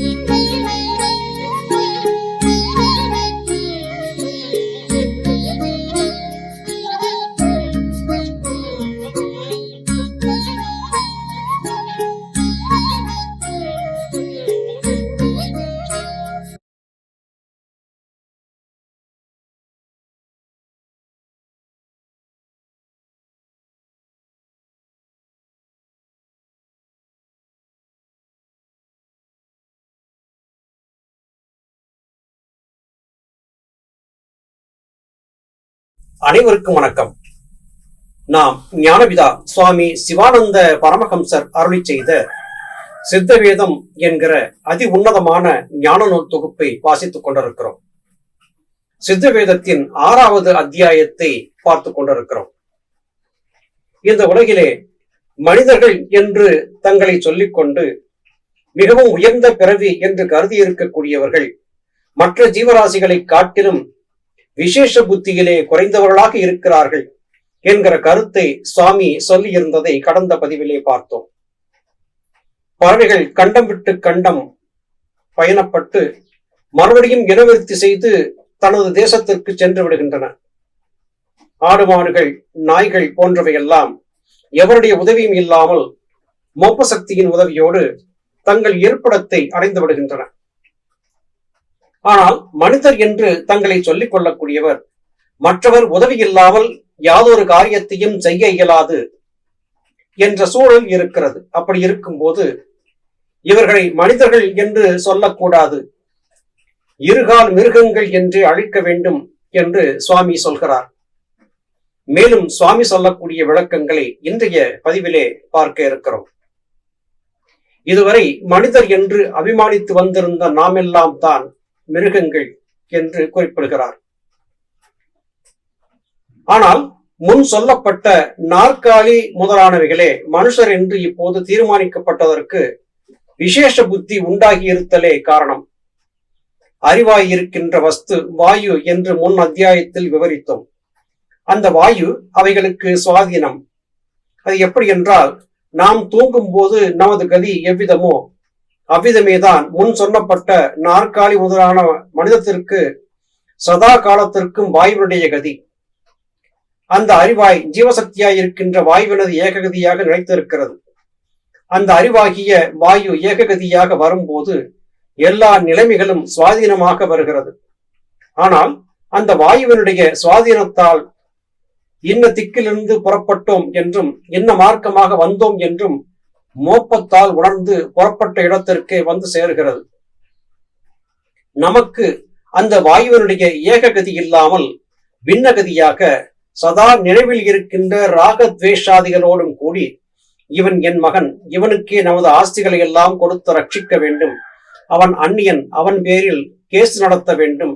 You. அனைவருக்கும் வணக்கம். நாம் ஞானபிதா சுவாமி சிவானந்த பரமஹம்சர் அருளி செய்த சித்தவேதம் என்கிற அதி உன்னதமான ஞான நூல் தொகுப்பை வாசித்துக் கொண்டிருக்கிறோம். சித்தவேதத்தின் ஆறாவது அத்தியாயத்தை பார்த்து கொண்டிருக்கிறோம். இந்த உலகிலே மனிதர்கள் என்று தங்களை சொல்லிக்கொண்டு மிகவும் உயர்ந்த பிறவி என்று கருதி இருக்கக்கூடியவர்கள் மற்ற ஜீவராசிகளை காட்டிலும் விசேஷ புத்தியிலே குறைந்தவர்களாக இருக்கிறார்கள் என்கிற கருத்தை சுவாமி சொல்லியிருந்ததை கடந்த பதிவிலே பார்த்தோம். பறவைகள் கண்டம் விட்டு கண்டம் பயணப்பட்டு மறுபடியும் இனவிருத்தி செய்து தனது தேசத்திற்கு சென்று விடுகின்றன. ஆடு மாடுகள் நாய்கள் போன்றவையெல்லாம் எவருடைய உதவியும் இல்லாமல் மோப்ப சக்தியின் உதவியோடு தங்கள் இருப்பிடத்தை அடைந்து விடுகின்றன. ஆனால் மனிதர் என்று தங்களை சொல்லிக் கொள்ளக்கூடியவர். மற்றவர் உதவி இல்லாமல் யாதொரு காரியத்தையும் செய்ய இயலாது என்ற சூழல் இருக்கிறது. அப்படி இருக்கும்போது இவர்களை மனிதர்கள் என்று சொல்லக்கூடாது. இருகால் மிருகங்கள் என்று அழைக்க வேண்டும் என்று சுவாமி சொல்கிறார். மேலும் சுவாமி சொல்லக்கூடிய விளக்கங்களை இன்றைய பதிவிலே பார்க்க இருக்கிறோம். இதுவரை மனிதர் என்று அபிமானித்து வந்திருந்த நாமெல்லாம் தான் மிருகங்கள் என்று குறிப்பிடுகிறார். ஆனால் முன் சொல்லப்பட்ட நாற்காலி முதலானவைகளே மனுஷர் என்று இப்போது தீர்மானிக்கப்பட்டதற்கு விசேஷ புத்தி உண்டாகி இருத்தலே காரணம். அறிவாய் இருக்கின்ற வஸ்து வாயு என்று முன் அத்தியாயத்தில் விவரித்தோம். அந்த வாயு அவைகளுக்கு சுவாதீனம். அது எப்படி என்றால் நாம் தூங்கும் போது நமது கதி எவ்விதமோ அவ்விதமேதான் முன் சொன்னப்பட்ட நாற்காலி முதலான மனிதத்திற்கு சதா காலத்திற்கும் வாயுவினுடைய கதி. அந்த அறிவாய் ஜீவசக்தியாய் இருக்கின்ற வாயுவினது ஏககதியாக நிலைத்திருக்கிறது. அந்த அறிவாகிய வாயு ஏககதியாக வரும்போது எல்லா நிலைமைகளும் சுவாதீனமாக வருகிறது. ஆனால் அந்த வாயுவினுடைய சுவாதீனத்தால் இன்ன திக்கிலிருந்து புறப்பட்டோம் என்றும் இன்ன மார்க்கமாக வந்தோம் என்றும் மோப்பத்தால் உணர்ந்து புறப்பட்ட இடத்திற்கே வந்து சேர்கிறது. நமக்கு அந்த வாயுவினுடைய ஏககதி இல்லாமல் பின்னகதியாக சதா நினைவில் இருக்கின்ற ராகத்வேஷாதிகளோடும் கூடி இவன் என் மகன் இவனுக்கே நமது ஆஸ்திகளை எல்லாம் கொடுத்து ரட்சிக்க வேண்டும். அவன் அந்நியன் அவன் பேரில் கேஸ் நடத்த வேண்டும்.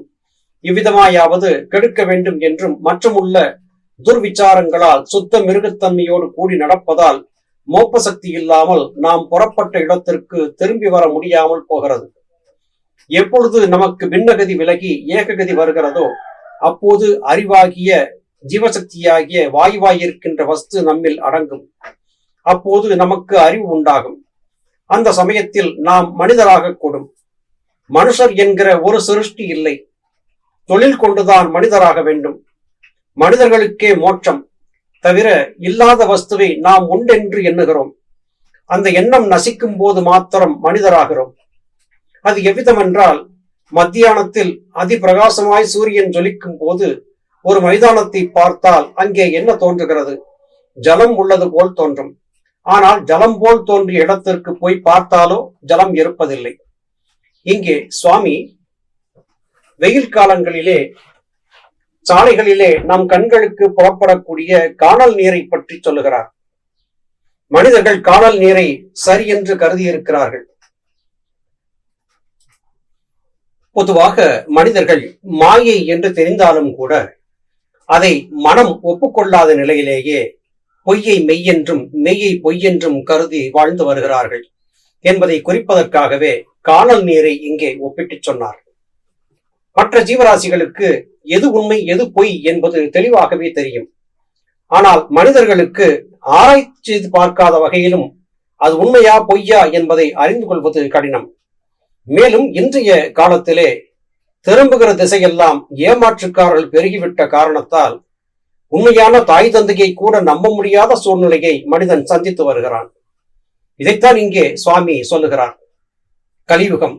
இவ்விதமாயாவது கெடுக்க வேண்டும் என்றும் மற்றும் உள்ள துர்விச்சாரங்களால் சுத்த மிருகத்தன்மையோடு கூடி நடப்பதால் மோப்ப சக்தி இல்லாமல் நாம் புறப்பட்ட இடத்திற்கு திரும்பி வர முடியாமல் போகிறது. எப்பொழுது நமக்கு பின்னகதி விலகி ஏககதி வருகிறதோ அப்போது அறிவாகிய ஜீவசக்தியாகிய வாயுவாயிருக்கின்ற வஸ்து நம்மில் அடங்கும். அப்போது நமக்கு அறிவு உண்டாகும். அந்த சமயத்தில் நாம் மனிதராக கூடும். மனுஷர் என்கிற ஒரு சிருஷ்டி இல்லை. தொழில் கொண்டுதான் மனிதராக வேண்டும். மனிதர்களுக்கே மோட்சம். தவிர இல்லாத வஸ்துவை நாம் உண்டென்று எண்ணுகிறோம். அந்த எண்ணம் நசிக்கும் போது மாத்திரம் மனிதராகிறோம். அது எவ்விதம் என்றால் மத்தியானத்தில் அதிபிரகாசமாய் சூரியன் ஜொலிக்கும் போது ஒரு மைதானத்தை பார்த்தால் அங்கே என்ன தோன்றுகிறது? ஜலம் உள்ளது போல் தோன்றும். ஆனால் ஜலம் போல் தோன்றிய இடத்திற்கு போய் பார்த்தாலோ ஜலம் இருப்பதில்லை. இங்கே சுவாமி வெயில் காலங்களிலே சாலைகளிலே நம் கண்களுக்கு புறப்படக்கூடிய காணல் நீரை பற்றி சொல்லுகிறார். மனிதர்கள் காணல் நீரை சரி என்று கருதி இருக்கிறார்கள் பொதுவாக மனிதர்கள் மாயை என்று தெரிந்தாலும் கூட அதை மனம் ஒப்புக்கொள்ளாத நிலையிலேயே பொய்யை மெய்யென்றும் மெய்யை பொய்யென்றும் கருதி வாழ்ந்து வருகிறார்கள் என்பதை குறிப்பதற்காகவே காணல் நீரை இங்கே ஒப்பிட்டுச் சொன்னார் மற்ற ஜீவராசிகளுக்கு எது உண்மை எது பொய் என்பது தெளிவாகவே தெரியும். ஆனால் மனிதர்களுக்கு ஆராய்ச்சி செய்து பார்க்காத வகையிலும் அது உண்மையா பொய்யா என்பதை அறிந்து கொள்வது கடினம். மேலும் இன்றைய காலத்திலே திரும்புகிற திசையெல்லாம் ஏமாற்றுக்காரர்கள் பெருகிவிட்ட காரணத்தால் உண்மையான தாய் தந்தையை கூட நம்ப முடியாத சூழ்நிலையை மனிதன் சந்தித்து வருகிறான். இதைத்தான் இங்கே சுவாமி சொல்லுகிறார். கலியுகம்.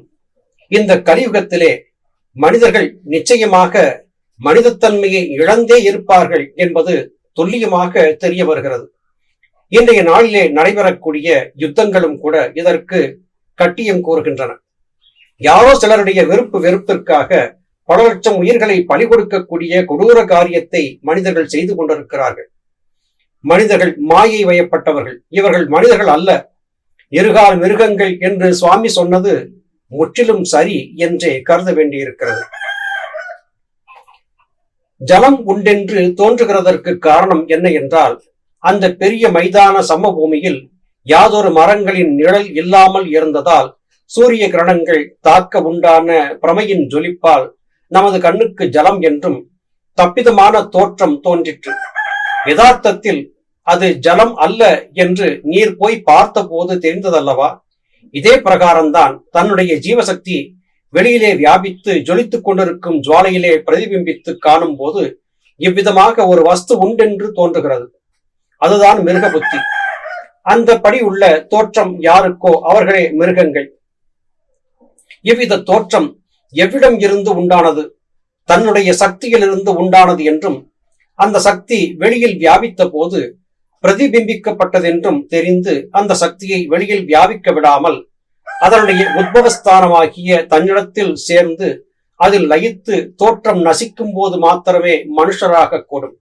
இந்த கலியுகத்திலே மனிதர்கள் நிச்சயமாக மனிதத்தன்மையை இழந்தே இருப்பார்கள் என்பது துல்லியமாக தெரிய வருகிறது. இன்றைய நாளிலே நடைபெறக்கூடிய யுத்தங்களும் கூட இதற்கு கட்டியம் கூறுகின்றன. யாரோ சிலருடைய வெறுப்பு வெறுப்பிற்காக பல லட்சம் உயிர்களை பலி கொடுக்கக்கூடிய கொடூர காரியத்தை மனிதர்கள் செய்து கொண்டிருக்கிறார்கள். மனிதர்கள் மாயை வயப்பட்டவர்கள். இவர்கள் மனிதர்கள் அல்ல. இருகால் மிருகங்கள் என்று சுவாமி சொன்னது முற்றிலும் சரி என்றே கருத வேண்டியிருக்கிறது. ஜலம் உண்டென்று தோன்றுகிறதற்கு காரணம் என்ன என்றால் அந்த பெரிய மைதான சமபூமியில் யாதொரு மரங்களின் நிழல் இல்லாமல் இருந்ததால் சூரிய கிரணங்கள் தாக்க உண்டான பிரமையின் ஜொலிப்பால் நமது கண்ணுக்கு ஜலம் என்றும் தப்பிதமான தோற்றம் தோன்றிற்று. யதார்த்தத்தில் அது ஜலம் அல்ல என்று நீர் போய் பார்த்தபோது தெரிந்ததல்லவா? இதே பிரகாரம்தான் தன்னுடைய ஜீவசக்தி வெளியிலே வியாபித்து ஜொலித்துக் கொண்டிருக்கும் ஜுவாலையிலே பிரதிபிம்பித்து காணும் போது இவ்விதமாக ஒரு வஸ்து உண்டென்று தோன்றுகிறது. அதுதான் மிருக புத்தி. அந்த படி உள்ள தோற்றம் யாருக்கோ அவர்களே மிருகங்கள். இவ்வித தோற்றம் எவ்விடம் இருந்து உண்டானது? தன்னுடைய சக்தியிலிருந்து உண்டானது என்றும் அந்த சக்தி வெளியில் வியாபித்த போது பிரதிபிம்பிக்கப்பட்டதென்றும் தெரிந்து அந்த சக்தியை வெளியில் வியாபிக்க விடாமல் அதனுடைய உத்பவஸ்தானமாகிய தன்னிடத்தில் சேர்ந்து அதில் லயித்து தோற்றம் நசிக்கும் போது மாத்திரமே மனுஷராக கூடும்.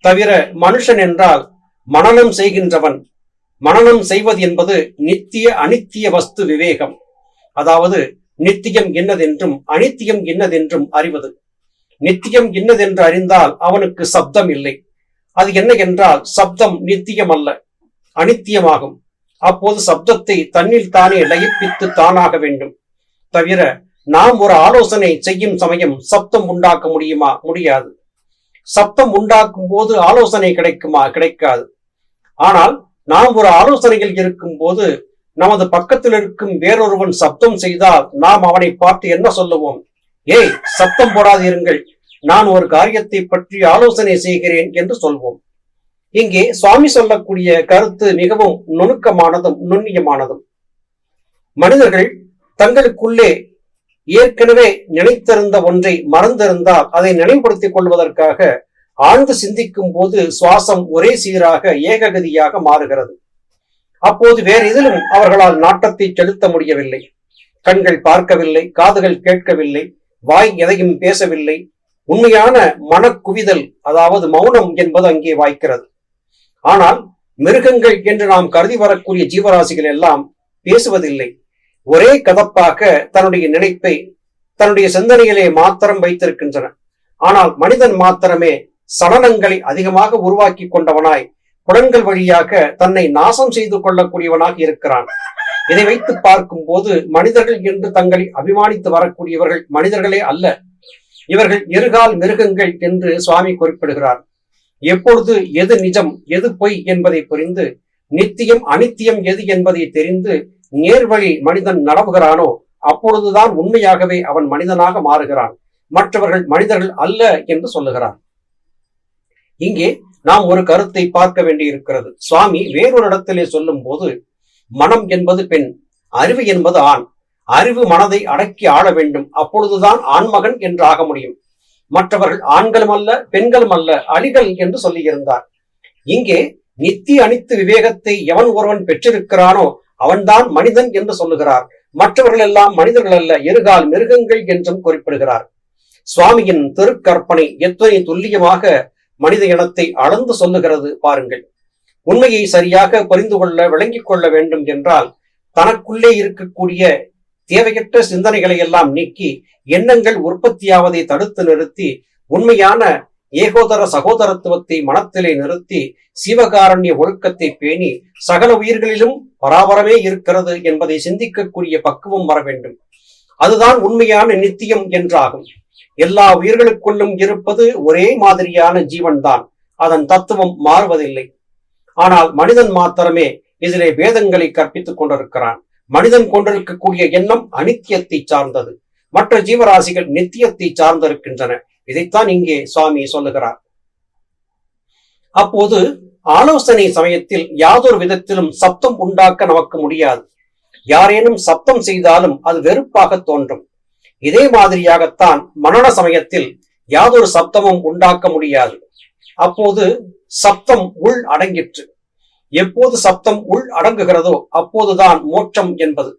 தவிர மனுஷன் என்றால் மனனம் செய்கின்றவன். மனனம் செய்வது என்பது நித்திய அனித்திய வஸ்து விவேகம். அதாவது நித்தியம் என்னதென்றும் அனித்தியம் என்னதென்றும் அறிவது. நித்தியம் என்னதென்று அறிந்தால் அவனுக்கு சப்தம் இல்லை. அது என்ன என்றால் சப்தம் நித்தியம் அல்ல அனித்தியமாகும். அப்போது சப்தத்தை தன்னில் தானே லயிப்பித்து தானாக வேண்டும். தவிர நாம் ஒரு ஆலோசனை செய்யும் சமயம் சப்தம் உண்டாக்க முடியுமா? முடியாது. சப்தம் உண்டாக்கும் போது ஆலோசனை கிடைக்குமா? கிடைக்காது. ஆனால் நாம் ஒரு ஆலோசனையில் இருக்கும் போது நமது பக்கத்தில் இருக்கும் வேறொருவன் சப்தம் செய்தால் நாம் அவனை பார்த்து என்ன சொல்லுவோம்? ஏய் சப்தம் போடாதீருங்கள். நான் ஒரு காரியத்தை பற்றி ஆலோசனை செய்கிறேன் என்று சொல்வோம். இங்கே சுவாமி சொல்லக்கூடிய கருத்து மிகவும் நுணுக்கமானதும் நுண்ணியமானதும். மனிதர்கள் தங்களுக்குள்ளே ஏற்கனவே நினைத்திருந்த ஒன்றை மறந்திருந்தால் அதை நினைவுபடுத்திக் கொள்வதற்காக ஆழ்ந்து சிந்திக்கும் போது சுவாசம் ஒரே சீராக ஏககதியாக மாறுகிறது. அப்போது வேறு எதிலும் அவர்களால் நாட்டத்தை செலுத்த முடியவில்லை. கண்கள் பார்க்கவில்லை காதுகள் கேட்கவில்லை வாய் எதையும் பேசவில்லை. உண்மையான மனக்குவிதல் அதாவது மௌனம் என்பது அங்கே வாய்க்கிறது. ஆனால் மிருகங்கள் என்று நாம் கருதி வரக்கூடிய ஜீவராசிகள் எல்லாம் பேசுவதில்லை. ஒரே கதப்பாக தன்னுடைய நினைப்பை தன்னுடைய சிந்தனையிலே மாத்திரம் வைத்திருக்கின்றன. ஆனால் மனிதன் மாத்திரமே சலனங்களை அதிகமாக உருவாக்கி கொண்டவனாய் குடங்கள் வழியாக தன்னை நாசம் செய்து கொள்ளக்கூடியவனாக இருக்கிறான். இதை வைத்து பார்க்கும் போது மனிதர்கள் என்று தங்களை அபிமானித்து வரக்கூடியவர்கள் மனிதர்களே அல்ல. இவர்கள் இருகால் மிருகங்கள் என்று சுவாமி குறிப்பிடுகிறார். எப்பொழுது எது நிஜம் எது பொய் என்பதை புரிந்து நித்தியம் அனித்தியம் எது என்பதை தெரிந்து நேர்வழி மனிதன் நடவுகிறானோ அப்பொழுதுதான் உண்மையாகவே அவன் மனிதனாக மாறுகிறான். மற்றவர்கள் மனிதர்கள் அல்ல என்று சொல்லுகிறான். இங்கே நாம் ஒரு கருத்தை பார்க்க வேண்டியிருக்கிறது. சுவாமி வேறொரு இடத்திலே சொல்லும் போது மனம் என்பது பெண் அறிவு என்பது ஆண். அறிவு மனதை அடக்கி ஆள வேண்டும். அப்பொழுதுதான் ஆண்மகன் என்று ஆக முடியும். மற்றவர்கள் ஆண்களும் அல்ல பெண்களும் அல்ல அழிகள் என்று சொல்லியிருந்தார் இங்கே நித்தி அனித்து விவேகத்தை எவன் ஒருவன் பெற்றிருக்கிறானோ அவன்தான் மனிதன் என்று சொல்லுகிறார். மற்றவர்கள் எல்லாம் மனிதர்கள் அல்ல எருகால் மிருகங்கள் என்றும் குறிப்பிடுகிறார். சுவாமியின் திருக்கற்பனை எத்தனை துல்லியமாக மனித இனத்தை அளந்து சொல்லுகிறது பாருங்கள். உண்மையை சரியாக புரிந்து கொள்ள விளங்கிக் கொள்ள வேண்டும் என்றால் தனக்குள்ளே இருக்கக்கூடிய தேவையற்ற சிந்தனைகளை எல்லாம் நீக்கி எண்ணங்கள் உற்பத்தியாவதை தடுத்து நிறுத்தி உண்மையான ஏகோதர சகோதரத்துவத்தை மனத்திலே நிறுத்தி சிவகாரண்ய ஒழுக்கத்தை பேணி சகல உயிர்களிலும் பராபரமே இருக்கிறது என்பதை சிந்திக்கக்கூடிய பக்குவம் வர வேண்டும். அதுதான் உண்மையான நித்தியம் என்றாகும். எல்லா உயிர்களுக்குள்ளும் இருப்பது ஒரே மாதிரியான ஜீவன்தான். அதன் தத்துவம் மாறுவதில்லை. ஆனால் மனிதன் மாத்திரமே இதிலே வேதங்களை கற்பித்துக் கொண்டிருக்கிறான். மனிதன் கொண்டிருக்கக்கூடிய எண்ணம் அனித்தியத்தை சார்ந்தது. மற்ற ஜீவராசிகள் நித்தியத்தை சார்ந்திருக்கின்றன. இதைத்தான் இங்கே சுவாமி சொல்லுகிறார். அப்போது ஆலோசனை சமயத்தில் யாதொரு விதத்திலும் சப்தம் உண்டாக்க நமக்கு முடியாது. யாரேனும் சப்தம் செய்தாலும் அது வெறுப்பாக தோன்றும். இதே மாதிரியாகத்தான் மரண சமயத்தில் யாதொரு சப்தமும் உண்டாக்க முடியாது. அப்போது சப்தம் உள் அடங்கிற்று. எப்போது சப்தம் உள் அடங்குகிறதோ அப்போதுதான் மோட்சம் என்பது.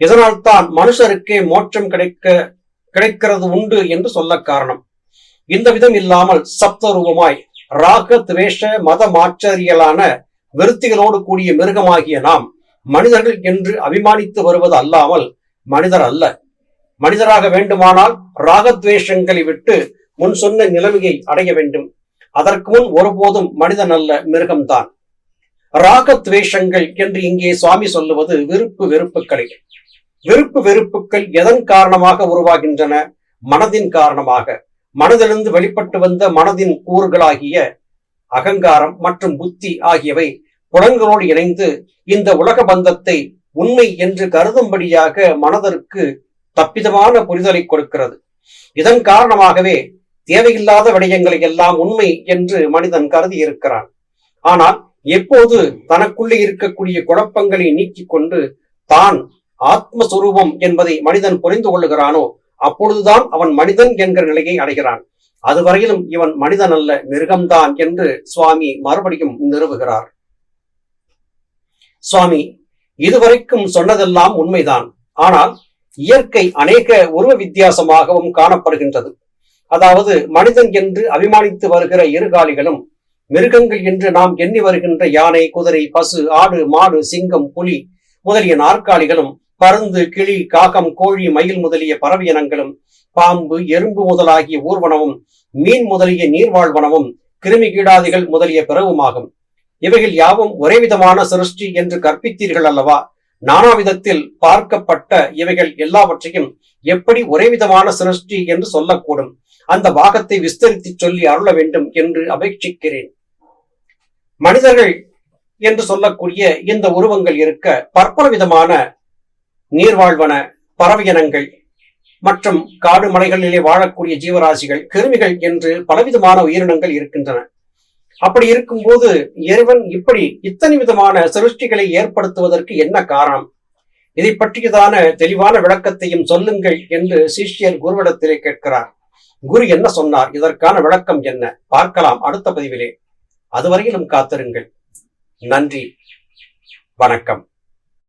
இதனால் தான் மனுஷருக்கே மோட்சம் கிடைக்க கிடைக்கிறது உண்டு என்று சொல்ல காரணம். இந்த விதம் இல்லாமல் சப்த ரூபமாய் ராக துவேஷ மத மாற்றறியலான விருத்திகளோடு கூடிய மிருகமாகிய நாம் மனிதர்கள் என்று அபிமானித்து வருவது அல்லாமல் மனிதர் அல்ல. மனிதராக வேண்டுமானால் ராகத்வேஷங்களை விட்டு முன் சொன்ன நிலைமையை அடைய வேண்டும். அதற்கு முன் ஒருபோதும் மனிதன் அல்ல மிருகம்தான். ராகத்வேஷங்கள் என்று இங்கே சுவாமி சொல்லுவது விருப்பு வெறுப்புக்களை. விருப்பு வெறுப்புகள் எதன் காரணமாக உருவாகின்றன? மனதின் காரணமாக. மனதிலிருந்து வெளிப்பட்டு வந்த மனதின் கூறுகளாகிய அகங்காரம் மற்றும் புத்தி ஆகியவை புலன்களோடு இணைந்து இந்த உலக பந்தத்தை உண்மை என்று கருதும்படியாக மனதிற்கு தப்பிதமான புரிதலை கொடுக்கிறது. இதன் காரணமாகவே தேவையில்லாத விடயங்களை எல்லாம் உண்மை என்று மனிதன் கருதி இருக்கிறான். ஆனால் எப்போது தனக்குள்ளே இருக்கக்கூடிய குழப்பங்களை நீக்கிக் கொண்டு தான் ஆத்மஸ்வரூபம் என்பதை மனிதன் புரிந்து கொள்ளுகிறானோ அப்பொழுதுதான் அவன் மனிதன் என்கிற நிலையை அடைகிறான். அதுவரையிலும் இவன் மனிதன் அல்ல மிருகம்தான் என்று சுவாமி மறுபடியும் நிறுவுகிறார். சுவாமி இதுவரைக்கும் சொன்னதெல்லாம் உண்மைதான். ஆனால் இயற்கை அநேக உருவ வித்தியாசமாகவும் காணப்படுகின்றது. அதாவது மனிதன் என்று அபிமானித்து வருகிற இருகாலிகளும் மிருகங்கள் என்று நாம் எண்ணி வருகின்ற யானை குதிரை பசு ஆடு மாடு சிங்கம் புலி முதலிய நாற்காலிகளும் பருந்து கிளி காகம் கோழி மயில் முதலிய பறவையினங்களும் பாம்பு எறும்பு முதலாகிய ஊர்வனமும் மீன் முதலிய நீர்வாழ்வனமும் கிருமி கீடாதிகள் முதலிய பிறவுமாகும். இவைகள் யாவும் ஒரே விதமான சிருஷ்டி என்று கற்பித்தீர்கள் அல்லவா? நானாவிதத்தில் பார்க்கப்பட்ட இவைகள் எல்லாவற்றையும் எப்படி ஒரே விதமான சிருஷ்டி என்று சொல்லக்கூடும். அந்த பாகத்தை விஸ்தரித்து சொல்லி அருள வேண்டும் என்று அபேட்சிக்கிறேன். மனிதர்கள் என்று சொல்லக்கூடிய இந்த உருவங்கள் இருக்க பற்பல விதமான நீர்வாழ்வன பறவையினங்கள் மற்றும் காடு மலைகளிலே வாழக்கூடிய ஜீவராசிகள் கிருமிகள் என்று பலவிதமான உயிரினங்கள் இருக்கின்றன. அப்படி இருக்கும்போது இறைவன் இப்படி இத்தனை விதமான சிருஷ்டிகளை ஏற்படுத்துவதற்கு என்ன காரணம்? இதை பற்றியதான தெளிவான விளக்கத்தையும் சொல்லுங்கள் என்று சிஷ்யர் குருவிடத்திலே கேட்கிறார். குரு என்ன சொன்னார்? இதற்கான விளக்கம் என்ன? பார்க்கலாம் அடுத்த பதிவிலே. அதுவரையிலும் காத்திருங்கள். நன்றி. வணக்கம்.